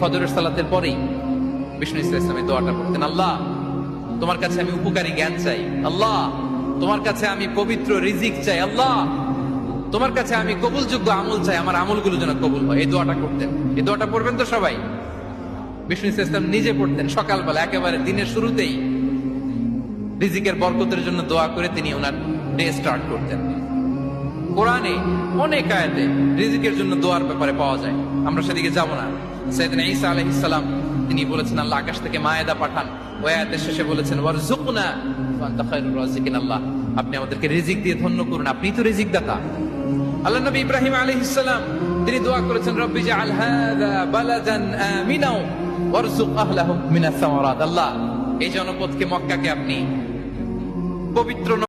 ফজরের সালাতের পরেই বিষ্ণু দোয়াটা আল্লাহ, তোমার কাছে আমি উপকারী জ্ঞান চাই। আল্লাহ, তোমার কাছে আমি পবিত্র রিজিক চাই। আল্লাহ, তোমার কাছে আমি কবুলযোগ্য আমল চাই। আমার আমলগুলো যেন কবুল হয়। এই দোয়াটা করতেন এই দোয়াটা পড়বেন তো সবাই। বিষ্ণু ইসলাম নিজে পড়তেন সকালবেলা, একেবারে দিনের শুরুতেই। রিজিকের বরকতের জন্য দোয়া করে তিনি ওনার ডে স্টার্ট করতেন। কোরআনে অনেক আয়াতে রিজিকের জন্য দোয়ার ব্যাপারে পাওয়া যায়। আমরা সেদিকে যাব না। সৈয়দিন ঈসা আলাইহিস সালাম, তিনি বলেছেন, আল্লাহ আকাশ থেকে মায়েদা পাঠান। ওই আয়াতের শেষে বলেছেন ওয়ারজুকনা রাজিকিন আল্লাহ। আপনি আমাদেরকে রিজিক দিয়ে ধন্য করুন। আপনি তো রিজিক দাতা আল্লাহ নবী ইব্রাহিম আলাইহিস সালাম, তিনি দোয়া করেছেন, রব্বি জাআল হাযা বালাদান আমিনাও ওয়ারজুক আহলাহু মিনাস আল্লাহ, এই জনপদকে মক্কাকে আপনি পবিত্র